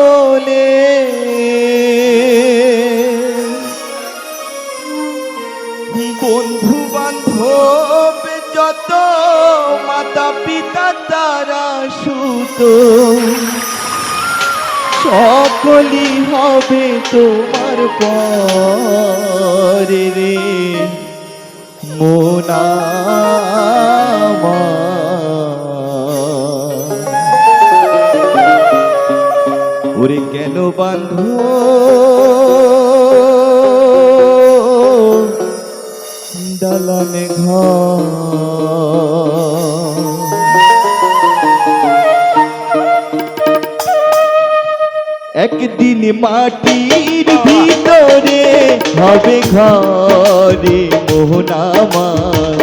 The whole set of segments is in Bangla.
চলে বন্ধু বান্ধব যত মাতা পিতা তারা সুত সকলই হবে তোমার পরে রে। মোনামা বান্ধ। দালানে ঘর। একদিন মাটির ভিতরে হবে ঘরে মোহনামার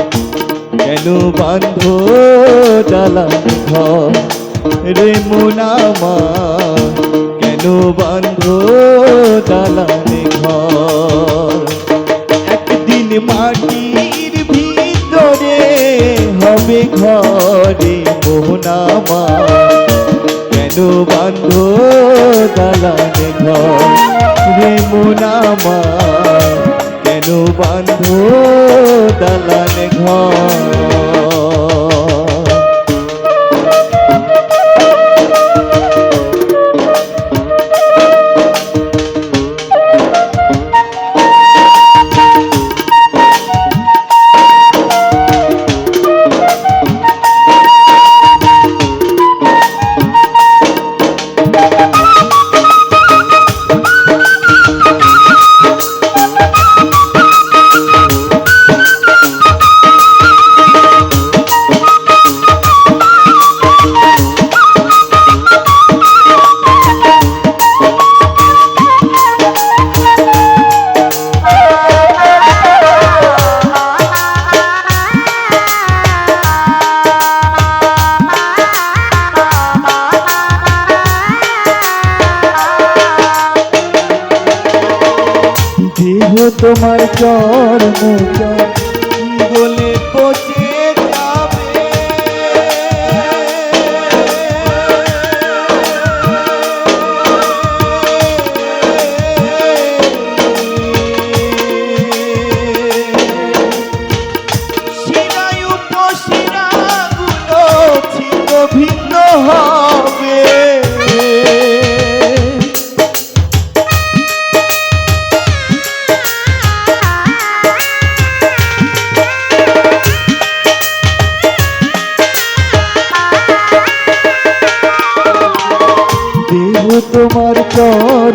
কেন বান্ধ দালান ঘর রে মোনামার কেন বান্ধ দালান ঘর। একদিন মাটির ভিতরে হবে ঘরে মোহনামার কেন বান্ধ দালানে ঘর রে মোনামা কেন বান্ধ দালানে ঘর? তোমার কর্ম বলে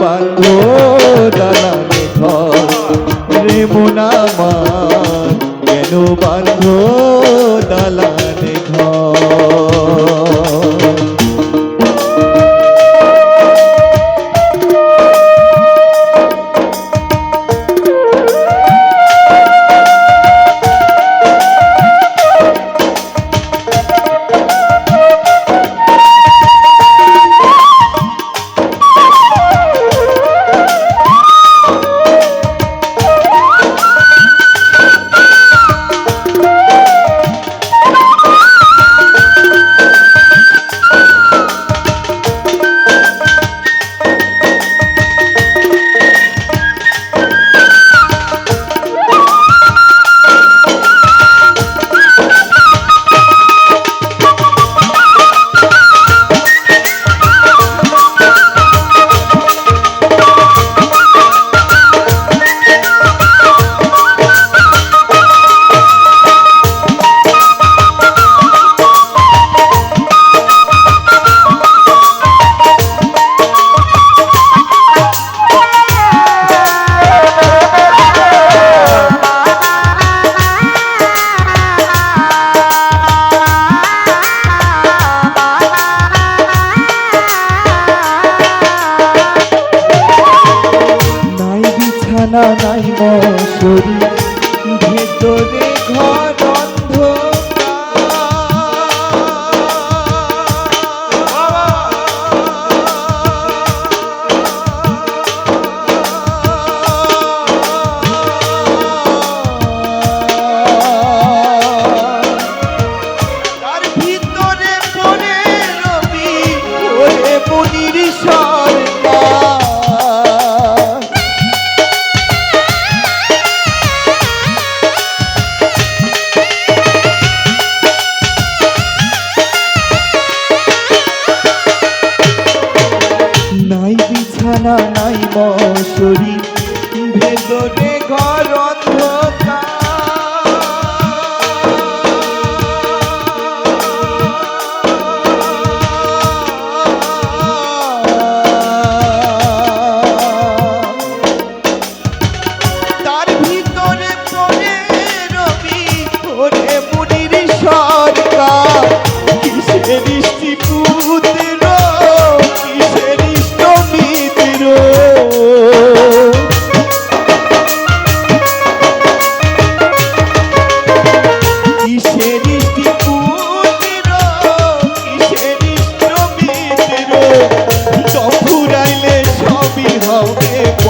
বান্ধ দালানে ঘর রে মোনামা কেন বান্ধ দালানে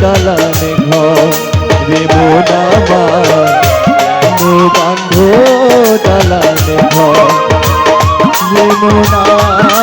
দালান ঘর রে মোনামার বান্ধ দালান ঘর রে মোনামার